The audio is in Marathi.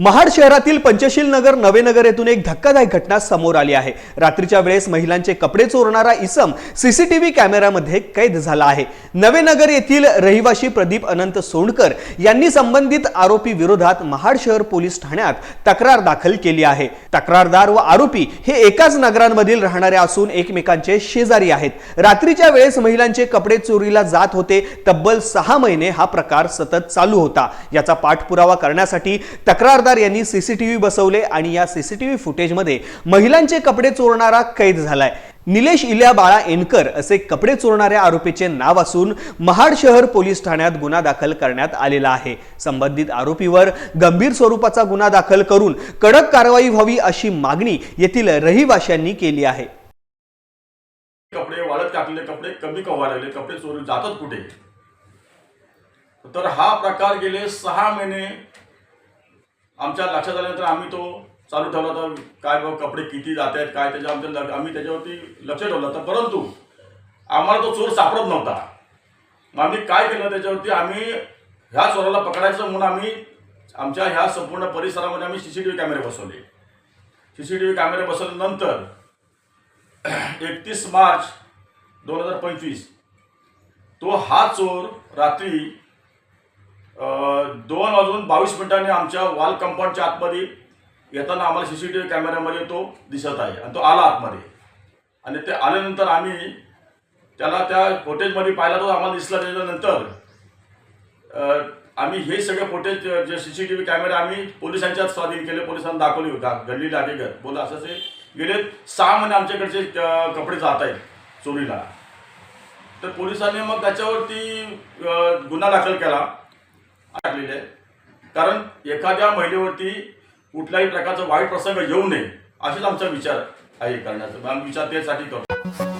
महाड शहरातील पंचशील नगर नवेनगर येथून एक धक्कादायक घटना समोर आली आहे. रात्रीच्या वेळेस महिलांचे कपडे चोरणारा इसम सीसीटीव्ही कॅमेऱ्यामध्ये कैद झाला आहे. नवेनगर येथील रहिवासी प्रदीप अनंत सोंडकर यांनी संबंधित आरोपी विरोधात महाड शहर पोलीस ठाण्यात तक्रार दाखल केली आहे. तक्रारदार व आरोपी हे एकाच नगरांमधील राहणारे असून एकमेकांचे शेजारी आहेत. रात्रीच्या वेळेस महिलांचे कपडे चोरीला जात होते. तब्बल सहा महिने हा प्रकार सतत चालू होता. याचा पाठपुरावा करण्यासाठी तक्रारदार यांनी सीसीटीव्ही बसवले आणि या सीसीटीव्ही फुटेजमध्ये महिलांचे कपडे चोरणारा कैद झालाय. निलेश इल्या बाळा एनकर असे कपडे चोरणाऱ्या आरोपीचे नाव असून महाड शहर पोलीस ठाण्यात गुन्हा दाखल करण्यात आलेला आहे. संबंधित आरोपीवर गंभीर स्वरूपाचा गुन्हा दाखल करून कडक कारवाई व्हावी अशी मागणी येथील रहिवाशांनी केली आहे. कपडे वाढत टाकले कपडे कमी कवा लागले? कपडे चोरून जातात कुठे? तर हा प्रकार गेले सहा महिने आमच्या लक्षात आल्यानंतर आम्ही तो चालू ठेवला तर काय बाबा कपडे किती जात आहेत काय त्याच्या आमच्या आम्ही त्याच्यावरती लक्ष ठेवलं तर परंतु आम्हाला तो चोर सापडत नव्हता. मग आम्ही काय केलं त्याच्यावरती? आम्ही ह्या चोराला पकडायचं म्हणून आम्ही आमच्या ह्या संपूर्ण परिसरामध्ये आम्ही सी सी टी व्ही कॅमेरे बसवले. सी सी टी व्ही कॅमेरे बसवल्यानंतर एकतीस मार्च दोन हजार पंचवीस तो हा चोर रात्री दोन वाजून बावीस मिनिटांनी आमच्या वॉल कंपाऊंडच्या आतमध्ये येताना आम्हाला सी सी टी व्ही कॅमेऱ्यामध्ये तो दिसत आहे आणि तो आला आतमध्ये. आणि ते आल्यानंतर आम्ही त्याला त्या फुटेजमध्ये पाहिला तो आम्हाला दिसला त्याच्यानंतर. आम्ही हे सगळे फुटेज जे सी सी टी व्ही कॅमेरे आम्ही पोलिसांच्या स्वाधीन केले पोलिसांना दाखवले होता. घडलेली आहे घर बोला असं ते गेले सहा महिने आमच्याकडचे कपडे जात आहेत चोरीला. तर पोलिसांनी मग त्याच्यावरती गुन्हा दाखल केला. आहे. कारण एखाद्या महिलेवरती कुठल्याही प्रकारचा वाईट प्रसंग येऊ नये असेच आमचा विचार आहे करण्याचा. आम्ही विचार त्यासाठी करतो.